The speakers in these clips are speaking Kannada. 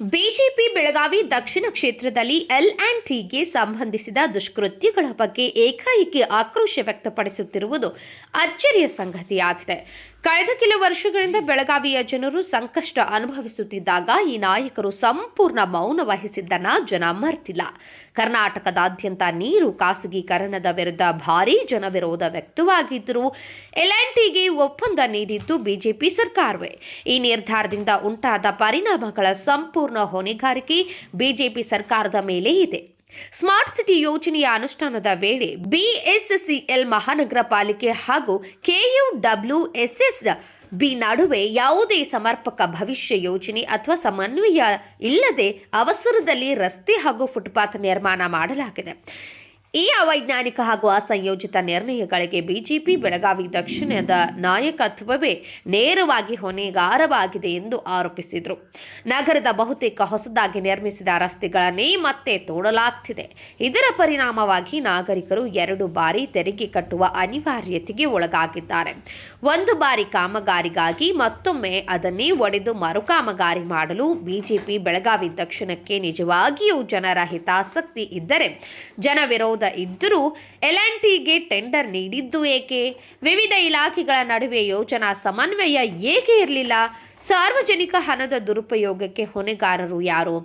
ಬಿಜೆಪಿ ಬೆಳಗಾವಿ ದಕ್ಷಿಣ ಕ್ಷೇತ್ರದಲ್ಲಿ ಎಲ್ ಆ್ಯಂಡ್ ಟಿಗೆ ಸಂಬಂಧಿಸಿದ ದುಷ್ಕೃತ್ಯಗಳ ಬಗ್ಗೆ ಏಕಾಏಕಿ ಆಕ್ರೋಶ ವ್ಯಕ್ತಪಡಿಸುತ್ತಿರುವುದು ಅಚ್ಚರಿಯ ಸಂಗತಿಯಾಗಿದೆ. ಕಳೆದ ಕೆಲ ವರ್ಷಗಳಿಂದ ಬೆಳಗಾವಿಯ ಜನರು ಸಂಕಷ್ಟ ಅನುಭವಿಸುತ್ತಿದ್ದಾಗ ಈ ನಾಯಕರು ಸಂಪೂರ್ಣ ಮೌನ ವಹಿಸಿದ್ದನ್ನ ಜನ ಮರ್ತಿಲ್ಲ. ಕರ್ನಾಟಕದಾದ್ಯಂತ ನೀರು ಖಾಸಗೀಕರಣದ ವಿರುದ್ಧ ಭಾರೀ ಜನವಿರೋಧ ವ್ಯಕ್ತವಾಗಿದ್ದರೂ ಎಲ್ ಆ್ಯಂಡ್ ಟಿಗೆ ಒಪ್ಪಂದ ನೀಡಿದ್ದು ಬಿಜೆಪಿ ಸರ್ಕಾರವೇ. ಈ ನಿರ್ಧಾರದಿಂದ ಉಂಟಾದ ಪರಿಣಾಮಗಳ ಸಂಪೂರ್ಣ ಹೊಣೆಗಾರಿಕೆ ಬಿಜೆಪಿ ಸರ್ಕಾರದ ಮೇಲೆ ಇದೆ. ಸ್ಮಾರ್ಟ್ ಸಿಟಿ ಯೋಜನೆಯ ಅನುಷ್ಠಾನದ ವೇಳೆ ಬಿಎಸ್ಸಿಎಲ್ ಮಹಾನಗರ ಪಾಲಿಕೆ ಹಾಗೂ ಕೆಯುಡಬ್ಲ್ಯೂಎಸ್ಎಸ್ ಬಿ ನಡುವೆ ಯಾವುದೇ ಸಮರ್ಪಕ ಭವಿಷ್ಯ ಯೋಜನೆ ಅಥವಾ ಸಮನ್ವಯ ಇಲ್ಲದೆ ಅವಸರದಲ್ಲಿ ರಸ್ತೆ ಹಾಗೂ ಫುಟ್ಪಾತ್ ನಿರ್ಮಾಣ ಮಾಡಲಾಗಿದೆ. ಈ ಅವೈಜ್ಞಾನಿಕ ಹಾಗೂ ಅಸಂಯೋಜಿತ ನಿರ್ಣಯಗಳಿಗೆ ಬಿಜೆಪಿ ಬೆಳಗಾವಿ ದಕ್ಷಿಣದ ನಾಯಕತ್ವವೇ ನೇರವಾಗಿ ಹೊಣೆಗಾರವಾಗಿದೆ ಎಂದು ಆರೋಪಿಸಿದರು. ನಗರದ ಬಹುತೇಕ ಹೊಸದಾಗಿ ನಿರ್ಮಿಸಿದ ರಸ್ತೆಗಳನ್ನೇ ಮತ್ತೆ ತೋಡಲಾಗ್ತಿದೆ. ಇದರ ಪರಿಣಾಮವಾಗಿ ನಾಗರಿಕರು ಎರಡು ಬಾರಿ ತೆರಿಗೆ ಕಟ್ಟುವ ಅನಿವಾರ್ಯತೆಗೆ ಒಳಗಾಗಿದ್ದಾರೆ. ಒಂದು ಬಾರಿ ಕಾಮಗಾರಿಗಾಗಿ ಮತ್ತೊಮ್ಮೆ ಅದನ್ನೇ ಒಡೆದು ಮರುಕಾಮಗಾರಿ ಮಾಡಲು ಬಿಜೆಪಿ ಬೆಳಗಾವಿ ದಕ್ಷಿಣಕ್ಕೆ ನಿಜವಾಗಿಯೂ ಜನರ ಹಿತಾಸಕ್ತಿ ಇದ್ದರೆ ಜನ ವಿರೋಧ ಇದ್ದರೂ ಎಲ್ ಆ್ಯಂಡ್ ಟಿಗೆ ಟೆಂಡರ್ ನೀಡಿದ್ದು ಏಕೆ? ವಿವಿಧ ಇಲಾಖೆಗಳ ನಡುವೆ ಯೋಜನಾ ಸಮನ್ವಯ ಏಕೆ ಇರಲಿಲ್ಲ? ಸಾರ್ವಜನಿಕ ಹಣದ ದುರುಪಯೋಗಕ್ಕೆ ಹೊಣೆಗಾರರು ಯಾರು?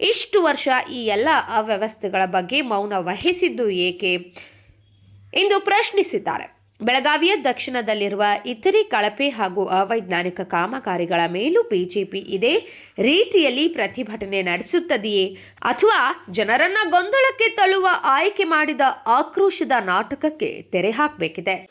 ಇಷ್ಟು ವರ್ಷ ಈ ಎಲ್ಲ ಅವ್ಯವಸ್ಥೆಗಳ ಬಗ್ಗೆ ಮೌನ ವಹಿಸಿದ್ದು ಏಕೆ? ಎಂದು ಪ್ರಶ್ನಿಸಿದ್ದಾರೆ. ಬೆಳಗಾವಿಯ ದಕ್ಷಿಣದಲ್ಲಿರುವ ಇತರೆ ಕಳಪೆ ಹಾಗೂ ಅವೈಜ್ಞಾನಿಕ ಕಾಮಗಾರಿಗಳ ಮೇಲೂ ಬಿಜೆಪಿ ಇದೇ. ರೀತಿಯಲ್ಲಿ ಪ್ರತಿಭಟನೆ ನಡೆಸುತ್ತದೆಯೇ? ಅಥವಾ ಜನರನ್ನ ಗೊಂದಲಕ್ಕೆ ತಳ್ಳುವ ಆಯ್ಕೆ ಮಾಡಿದ ಆಕ್ರೋಶದ ನಾಟಕಕ್ಕೆ ತೆರೆ ಹಾಕಬೇಕಿದೆ.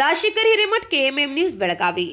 Rajashekar Hiremath KMM news Belagavi